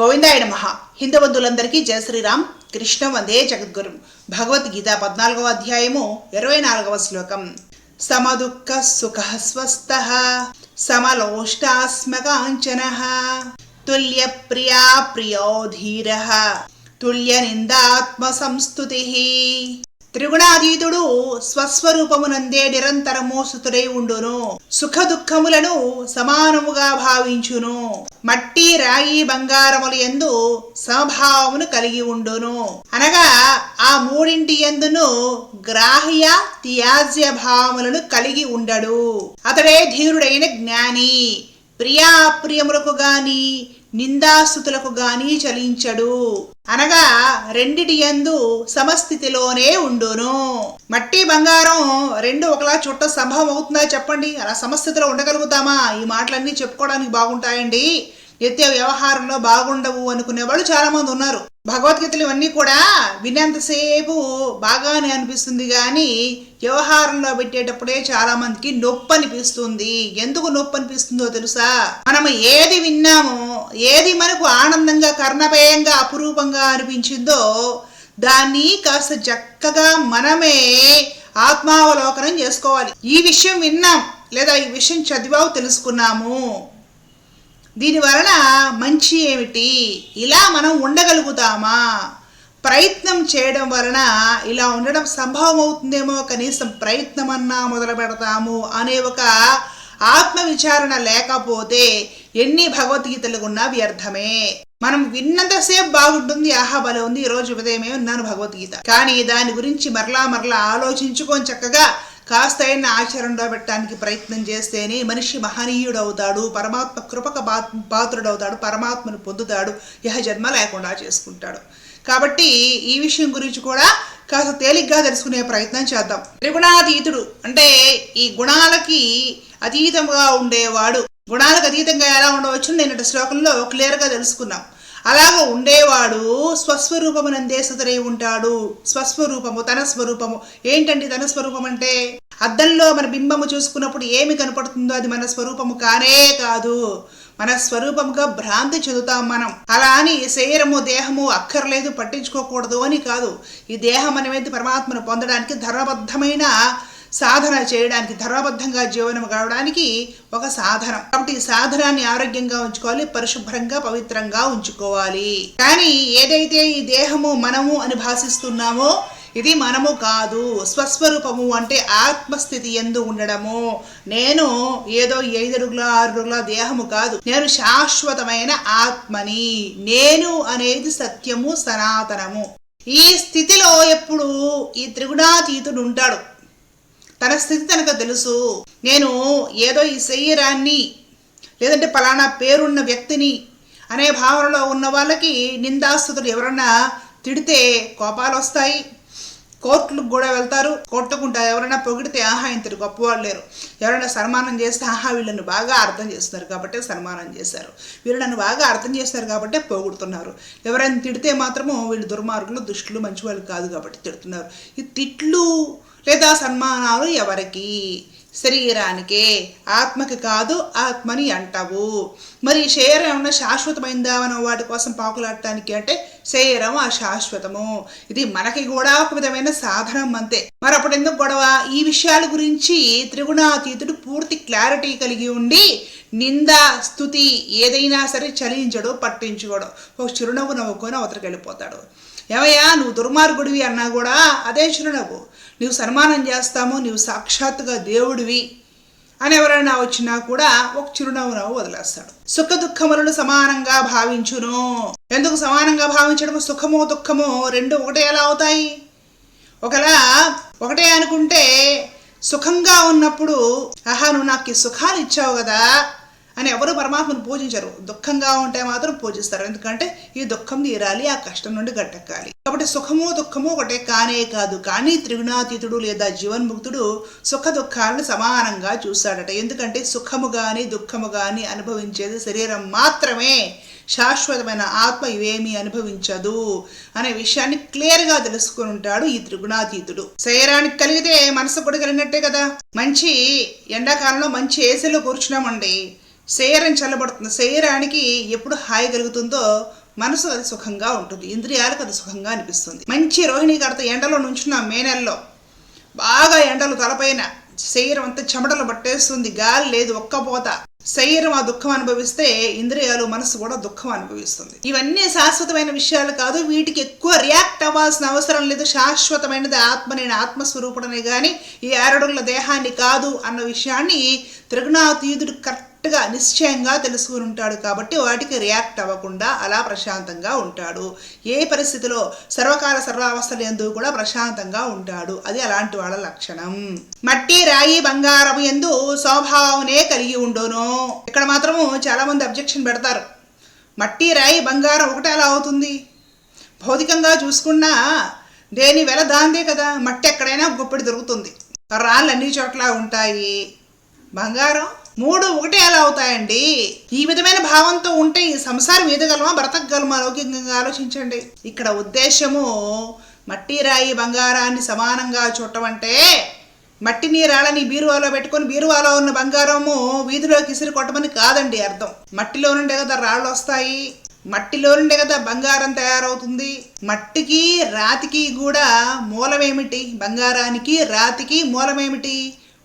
గోవిందాయ నమ. హిందూ బంధువులందరికీ జయ శ్రీరామ్. కృష్ణ వందే జగద్గురు. భగవద్గీత పద్నాలుగవ అధ్యాయము ఇరవై నాలుగవ శ్లోకం. సమదుఃఖ సుఖ స్వస్థ సమలోష్టాస్మకాంచన తుల్య ప్రియా ప్రియో ధీర తుల్య నిందాత్మ సంస్థుతి త్రిగుణాతీతుడు స్వస్వరూపమునందే నిరంతరము సుతుడై ఉండును. సుఖ దుఃఖములను సమానముగా భావించును. మట్టి రాయి బంగారములు ఎందు సమభావమును కలిగి ఉండును. అనగా ఆ మూడింటి ఎందును గ్రాహ్య త్యాజ్య భావములను కలిగి ఉండడు. అతడే ధీరుడైన జ్ఞాని. ప్రియాప్రియములకు గాని నిందాస్తుతులకు గాని చలించడు. అనగా రెండిటి యందు సమస్థితిలోనే ఉండును. మట్టి బంగారం రెండు ఒకలా చుట్ట సంభవం అవుతుందా చెప్పండి? అలా సమస్థితిలో ఉండగలుగుతామా? ఈ మాటలన్నీ చెప్పుకోవడానికి బాగుంటాయండి. నిత్య వ్యవహారంలో బాగుండవు అనుకునే వాళ్ళు చాలా మంది ఉన్నారు. భగవద్గీతలు ఇవన్నీ కూడా వినేంతసేపు బాగానే అనిపిస్తుంది కానీ వ్యవహారంలో పెట్టేటప్పుడే చాలా మందికి నొప్పి అనిపిస్తుంది ఎందుకు నొప్పి అనిపిస్తుందో తెలుసా? మనం ఏది విన్నామో ఏది మనకు ఆనందంగా కర్ణభయంగా అపురూపంగా అనిపించిందో దాన్ని కాస్త చక్కగా మనమే ఆత్మావలోకనం చేసుకోవాలి. ఈ విషయం విన్నాం లేదా ఈ విషయం చదివావు తెలుసుకున్నాము. దీని వలన మంచి ఏమిటి? ఇలా మనం ఉండగలుగుతామా? ప్రయత్నం చేయడం వలన ఇలా ఉండడం సంభవం అవుతుందేమో కనీసం ప్రయత్నం అన్నా మొదలు పెడతాము అనే ఒక ఆత్మ విచారణ లేకపోతే ఎన్ని భగవద్గీతలు ఉన్నా వ్యర్థమే. మనం విన్నంతసేపు బాగుంటుంది ఆహా బలం ఉంది ఈ రోజు ఉదయమే ఉన్నాను భగవద్గీత. కానీ దాని గురించి మరలా మరలా ఆలోచించుకొని చక్కగా కాస్త అయినా ఆచరణలో పెట్టడానికి ప్రయత్నం చేస్తేనే మనిషి మహనీయుడవుతాడు పరమాత్మ కృపక పాత్రుడవుతాడు పరమాత్మను పొందుతాడు యహ జన్మ లేకుండా చేసుకుంటాడు. కాబట్టి ఈ విషయం గురించి కూడా కాస్త తేలిగ్గా తెలుసుకునే ప్రయత్నం చేద్దాం. త్రిగుణాతీతుడు అంటే ఈ గుణాలకి అతీతంగా ఉండేవాడు. గుణాలకు అతీతంగా ఎలా ఉండవచ్చు నేను శ్లోకంలో క్లియర్గా తెలుసుకున్నాం. అలాగ ఉండేవాడు స్వస్వరూపమునందే సుతరై ఉంటాడు. స్వస్వరూపము తన స్వరూపము. ఏంటండి తన స్వరూపం అంటే అద్దంలో మన బింబము చూసుకున్నప్పుడు ఏమి కనపడుతుందో అది మన స్వరూపము కానే కాదు. మన స్వరూపంగా భ్రాంతి చెందుతాం మనం. అలా అని శరీరము దేహము అక్కర్లేదు పట్టించుకోకూడదు అని కాదు. ఈ దేహం అనేది పరమాత్మను పొందడానికి ధర్మబద్ధమైన సాధన చేయడానికి ధర్మబద్ధంగా జీవనం గడవడానికి ఒక సాధనం. కాబట్టి ఈ సాధనాన్ని ఆరోగ్యంగా ఉంచుకోవాలి పరిశుభ్రంగా పవిత్రంగా ఉంచుకోవాలి. కానీ ఏదైతే ఈ దేహము మనము అని భాషిస్తున్నామో ఇది మనము కాదు. స్వస్వరూపము అంటే ఆత్మస్థితి ఎందు ఉండడము. నేను ఏదో ఐదరుగుల ఆరుగుల దేహము కాదు. నేను శాశ్వతమైన ఆత్మని. నేను అనేది సత్యము సనాతనము. ఈ స్థితిలో ఎప్పుడు ఈ త్రిగుణాతీతుడు ఉంటాడు. తన స్థితి తనకు తెలుసు. నేను ఏదో ఈ శరీరాన్ని లేదంటే పలానా పేరున్న వ్యక్తిని అనే భావనలో ఉన్న వాళ్ళకి నిందాస్తుతులు ఎవరన్నా తిడితే కోపాలు వస్తాయి కోర్టులకు కూడా వెళ్తారు కొట్టుకుంటా. ఎవరైనా పొగిడితే ఆహా ఇంతటి గొప్పవాళ్ళు లేరు. ఎవరైనా సన్మానం చేస్తే ఆహా వీళ్ళని బాగా అర్థం చేస్తున్నారు కాబట్టి సన్మానం చేశారు. వీళ్ళు నన్ను బాగా అర్థం చేస్తారు కాబట్టి పొగుడుతున్నారు. ఎవరైనా తిడితే మాత్రము వీళ్ళు దుర్మార్గులు దుష్టులు మంచివాళ్ళు కాదు కాబట్టి తిడుతున్నారు. ఈ తిట్లు లేదా సన్మానాలు ఎవరికి? శరీరానికే. ఆత్మకి కాదు ఆత్మని అంటావు. మరి శరీరం ఏమన్నా శాశ్వతమైందా మనం వాటి కోసం పాకులాడటానికి అంటే శరీరం అశాశ్వతము. ఇది మనకి కూడా ఒక విధమైన సాధనం అంతే. మరప్పుడు ఎందుకు గొడవ? ఈ విషయాల గురించి త్రిగుణాతీతుడు పూర్తి క్లారిటీ కలిగి ఉండి నింద స్థుతి ఏదైనా సరే చలించడు పట్టించుకోడు ఒక చిరునవ్వు నవ్వుకొని అవతరికి వెళ్ళిపోతాడు. ఏమయ్యా నువ్వు దుర్మార్గుడివి అన్నా కూడా అదే చిరునవ్వు. నువ్వు సన్మానం చేస్తాము నువ్వు సాక్షాత్తుగా దేవుడివి అని ఎవరైనా వచ్చినా కూడా ఒక చిరునవ్వు నవ్వు వదిలేస్తాడు. సుఖ దుఃఖములను సమానంగా భావించును. ఎందుకు సమానంగా భావించడము? సుఖము దుఃఖము రెండు ఒకటే ఎలా అవుతాయి? ఒకలా ఒకటే అనుకుంటే సుఖంగా ఉన్నప్పుడు ఆహా నువ్వు నాకు ఈ సుఖాలు ఇచ్చావు కదా అని ఎవరు పరమాత్మను పూజించరు. దుఃఖంగా ఉంటే మాత్రం పూజిస్తారు. ఎందుకంటే ఈ దుఃఖం తీరాలి ఆ కష్టం నుండి గట్టెక్కాలి. కాబట్టి సుఖము దుఃఖమో ఒకటే కానే కాదు. కానీ త్రిగుణాతీతుడు లేదా జీవన్ముక్తుడు సుఖ దుఃఖాలను సమానంగా చూస్తాడట. ఎందుకంటే సుఖము కానీ దుఃఖము కానీ అనుభవించేది శరీరం మాత్రమే. శాశ్వతమైన ఆత్మ ఇవేమీ అనుభవించదు అనే విషయాన్ని క్లియర్గా తెలుసుకుని ఉంటాడు ఈ త్రిగుణాతీతుడు. శరీరానికి కలిగితే మనసు కూడా కలిగినట్టే కదా. మంచి ఎండాకాలంలో మంచి ఏసీలో కూర్చున్నామండి. శరీరం చల్లబడుతుంది. శరీరానికి ఎప్పుడు హాయి కలుగుతుందో మనసు అది సుఖంగా ఉంటుంది ఇంద్రియాలకు అది సుఖంగా అనిపిస్తుంది. మంచి రోహిణి కడత ఎండలో నుంచున్న మే నెలలో బాగా ఎండలు తలపైన శరీరం అంతా చెమటలు పట్టేస్తుంది గాలి లేదు ఒక్కపోత శరీరం ఆ దుఃఖం అనుభవిస్తే ఇంద్రియాలు మనసు కూడా దుఃఖం అనుభవిస్తుంది. ఇవన్నీ శాశ్వతమైన విషయాలు కాదు వీటికి ఎక్కువ రియాక్ట్ అవ్వాల్సిన అవసరం లేదు. శాశ్వతమైనది ఆత్మ నేను ఆత్మస్వరూపుడనే కానీ ఈ ఆరడుగుల దేహాన్ని కాదు అన్న విషయాన్ని త్రిగుణాతీయుడు కరెక్ట్గా నిశ్చయంగా తెలుసుకుని ఉంటాడు కాబట్టి వాటికి రియాక్ట్ అవ్వకుండా అలా ప్రశాంతంగా ఉంటాడు. ఏ పరిస్థితిలో సర్వకాల సర్వావస్థలు ఎందు కూడా ప్రశాంతంగా ఉంటాడు. అది అలాంటి వాళ్ళ లక్షణం. మట్టి రాయి బంగారం ఎందు స్వభావనే కలిగి ఉండును. ఇక్కడ మాత్రము చాలా మంది అబ్జెక్షన్ పెడతారు. మట్టి రాయి బంగారం ఒకటే అలా అవుతుంది. భౌతికంగా చూసుకున్నా దేని వెల దాందే కదా. మట్టి ఎక్కడైనా గొప్పటి దొరుకుతుంది. రాళ్ళు అన్ని చోట్ల ఉంటాయి. బంగారం మూడు ఒకటే ఎలా అవుతాయండి? ఈ విధమైన భావంతో ఉంటే ఈ సంసారం ఎదగలమా బ్రతకగలమా లౌకికంగా ఆలోచించండి. ఇక్కడ ఉద్దేశము మట్టి రాయి బంగారాన్ని సమానంగా చూడటం అంటే మట్టిని రాళ్ళని బీరువాలో పెట్టుకొని బీరువాలో ఉన్న బంగారము వీధిలోకి ఇసిరి కొట్టమని కాదండి అర్థం. మట్టిలో నుండే కదా రాళ్ళు వస్తాయి. మట్టిలో నుండే కదా బంగారం తయారవుతుంది. మట్టికి రాతికి కూడా మూలమేమిటి? బంగారానికి రాతికి మూలమేమిటి?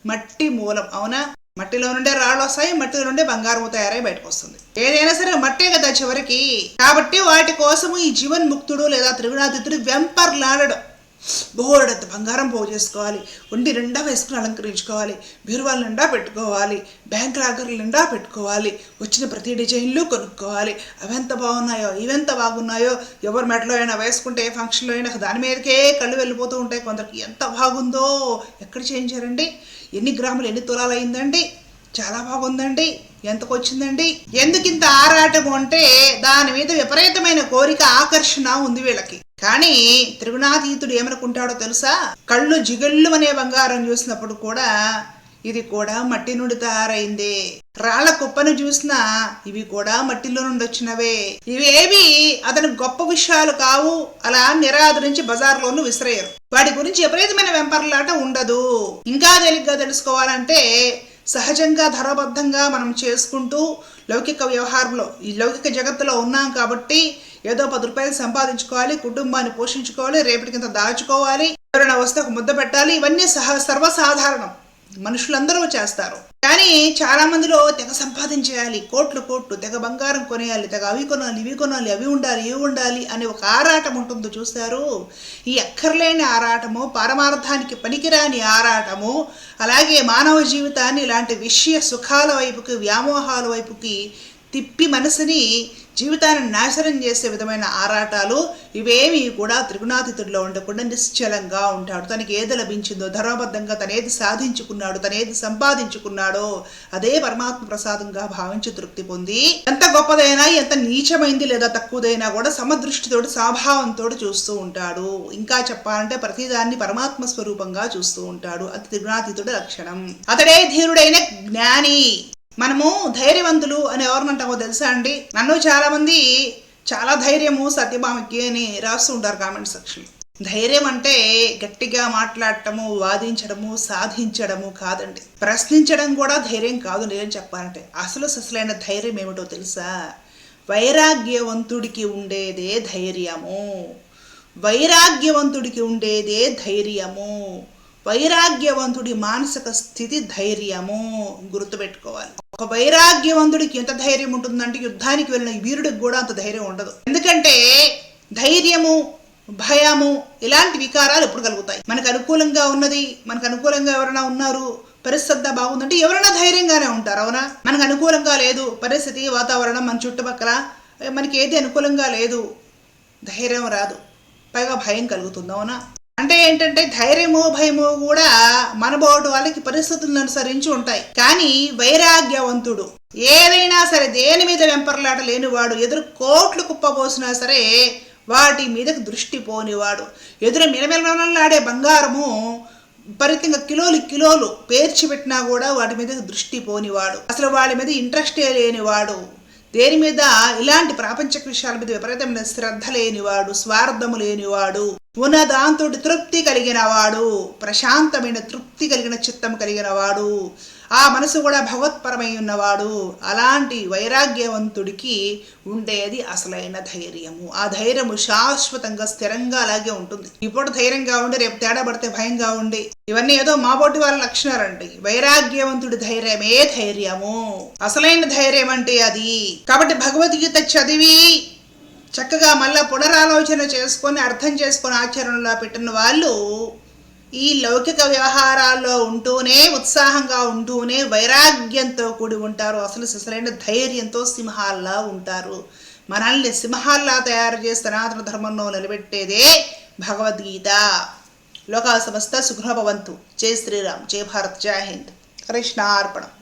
మట్టి మూలం. అవునా? మట్టిలో నుండే రాళ్ళు వస్తాయి మట్టిలో నుండే బంగారం తయారై బయటకు వస్తుంది ఏదైనా సరే మట్టే కదా చివరికి. కాబట్టి వాటి కోసము ఈ జీవన్ ముక్తుడు లేదా త్రిగుణాదిత్యుడు వెంపర్లాడడం. బోరడంత బంగారం పోగు చేసుకోవాలి. ఒంటి నిండా వేసుకుని అలంకరించుకోవాలి. బీరువాల నిండా పెట్టుకోవాలి. బ్యాంక్ లాకర్లు నిండా పెట్టుకోవాలి. వచ్చిన ప్రతి డిజైన్లు కొనుక్కోవాలి. అవెంత బాగున్నాయో ఇవెంత బాగున్నాయో ఎవరి మెడలో అయినా వేసుకుంటే ఏ ఫంక్షన్లో అయినా దాని మీదకే కళ్ళు వెళ్ళిపోతూ ఉంటాయి కొందరికి. ఎంత బాగుందో! ఎక్కడ చేయించారండి ఎన్ని గ్రాములు ఎన్ని తులాలు అయిందండి? చాలా బాగుందండి. ఎంతకు వచ్చిందండి? ఎందుకింత ఆరాటం అంటే దాని మీద విపరీతమైన కోరిక ఆకర్షణ ఉంది వీళ్ళకి. కానీ త్రిగుణాతీతుడు ఏమనుకుంటాడో తెలుసా? కళ్ళు జిగళ్ళు అనే బంగారం చూసినప్పుడు కూడా ఇది కూడా మట్టి నుండి తయారైందే. రాళ్ళ కుప్పను చూసినా ఇవి కూడా మట్టిలో నుండి వచ్చినవే. ఇవేవి అతని గొప్ప విషయాలు కావు. అలా నిరాదరించి బజార్లోనూ విసిరేయరు. వాటి గురించి విపరీతమైన వెంపర్లాట ఉండదు. ఇంకా తేలిగ్గా తెలుసుకోవాలంటే సహజంగా ధరబద్ధంగా మనం చేసుకుంటూ లౌకిక వ్యవహారంలో ఈ లౌకిక జగత్తులో ఉన్నాం కాబట్టి ఏదో పది రూపాయలు సంపాదించుకోవాలి కుటుంబాన్ని పోషించుకోవాలి రేపటి కింద దాచుకోవాలి ఎవరైనా వస్తే ఒక ముద్ద పెట్టాలి ఇవన్నీ సహ సర్వసాధారణం. మనుషులందరూ చేస్తారు. కానీ చాలా మందిలో తెగ సంపాదించేయాలి కోట్లు కోట్లు తెగ బంగారం కొనేయాలి తెగ అవి కొనాలి ఇవి కొనాలి అవి ఉండాలి ఇవి ఉండాలి అనే ఒక ఆరాటం ఉంటుందో చూస్తారు. ఈ అక్కర్లేని ఆరాటము పారమార్థానికి పనికిరాని ఆరాటము అలాగే మానవ జీవితాన్ని ఇలాంటి విషయ సుఖాల వైపుకి వ్యామోహాల వైపుకి తిప్పి మనసుని జీవితాన్ని నాశనం చేసే విధమైన ఆరాటాలు ఇవేమీ కూడా త్రిగుణాతీతుడిలో ఉండకుండా నిశ్చలంగా ఉంటాడు. తనకి ఏది లభించిందో ధర్మబద్ధంగా తనేది సాధించుకున్నాడు తనేది సంపాదించుకున్నాడో అదే పరమాత్మ ప్రసాదంగా భావించి తృప్తి పొంది ఎంత గొప్పదైనా ఎంత నీచమైంది లేదా తక్కువదైనా కూడా సమదృష్టితోటి స్వభావంతో చూస్తూ ఉంటాడు. ఇంకా చెప్పాలంటే ప్రతిదాన్ని పరమాత్మ స్వరూపంగా చూస్తూ ఉంటాడు. అది త్రిగుణాతీతుడి లక్షణం. అతడే ధీరుడైన జ్ఞాని. మనము ధైర్యవంతులు అని ఎవరినంటామో తెలుసా అండి? నన్ను చాలా మంది చాలా ధైర్యము సత్యభామకి అని రాస్తూ ఉంటారు కామెంట్ సెక్షన్ ధైర్యం అంటే గట్టిగా మాట్లాడటము వాదించడము సాధించడము కాదండి. ప్రశ్నించడం కూడా ధైర్యం కాదు నేను చెప్పాలంటే. అసలు అసలైన ధైర్యం ఏమిటో తెలుసా? వైరాగ్యవంతుడికి ఉండేదే ధైర్యము. వైరాగ్యవంతుడికి ఉండేదే ధైర్యము. వైరాగ్యవంతుడి మానసిక స్థితి ధైర్యము గుర్తుపెట్టుకోవాలి. ఒక వైరాగ్యవంతుడికి ఎంత ధైర్యం ఉంటుందంటే యుద్ధానికి వెళ్ళిన వీరుడికి కూడా అంత ధైర్యం ఉండదు. ఎందుకంటే ధైర్యము భయము ఇలాంటి వికారాలు ఎప్పుడు కలుగుతాయి. మనకు అనుకూలంగా ఉన్నది మనకు అనుకూలంగా ఎవరైనా ఉన్నారు పరిస్థితి బాగుందంటే ఎవరైనా ధైర్యంగానే ఉంటారు అవునా? మనకు అనుకూలంగా లేదు పరిస్థితి వాతావరణం మన చుట్టుపక్కల మనకి ఏది అనుకూలంగా లేదు ధైర్యం రాదు. పైగా భయం కలుగుతుంది అవునా? అంటే ఏంటంటే ధైర్యము భయము కూడా మనబోటు వాళ్ళకి పరిస్థితులను అనుసరించి ఉంటాయి. కానీ వైరాగ్యవంతుడు ఏదైనా సరే దేని మీద వెంపర్లాట లేనివాడు ఎదురు కోట్లు కుప్పబోసినా సరే వాటి మీదకు దృష్టి పోనివాడు. ఎదురు మిలమిలమలాడే బంగారము విపరీతంగా కిలోలు కిలోలు పేర్చి పెట్టినా కూడా వాటి మీద దృష్టి పోనివాడు. అసలు వాడి మీద ఇంట్రెస్టే లేనివాడు. దేని మీద ఇలాంటి ప్రాపంచక విషయాల మీద విపరీతమైన శ్రద్ధ లేనివాడు స్వార్థము లేనివాడు. ఉన్న దాంతో తృప్తి కలిగిన వాడు ప్రశాంతమైన తృప్తి కలిగిన చిత్తం కలిగిన వాడు ఆ మనసు కూడా భగవత్పరమై ఉన్నవాడు అలాంటి వైరాగ్యవంతుడికి ఉండేది అసలైన ధైర్యము. ఆ ధైర్యము శాశ్వతంగా స్థిరంగా అలాగే ఉంటుంది. ఇప్పుడు ధైర్యంగా ఉండి రేపు తేడా పడితే భయంగా ఉండి ఇవన్నీ ఏదో మాబోటి వాళ్ళ లక్షణాలండి. వైరాగ్యవంతుడి ధైర్యమే ధైర్యము. అసలైన ధైర్యం అంటే అది. కాబట్టి భగవద్గీత చదివి చక్కగా మళ్ళా పునరాలోచన చేసుకొని అర్థం చేసుకొని ఆచరణలో పెట్టిన వాళ్ళు ఈ లౌకిక వ్యవహారాల్లో ఉంటూనే ఉత్సాహంగా ఉంటూనే వైరాగ్యంతో కూడి ఉంటారు. అసలు సిసలైన ధైర్యంతో సింహాల్లా ఉంటారు. మనల్ని సింహాల్లా తయారు చేసి సనాతన ధర్మంలో నిలబెట్టేదే భగవద్గీత. లోకా సమస్త సుఖభవంతు జై శ్రీరామ్. జై భారత్. జై హింద్. కృష్ణార్పణం.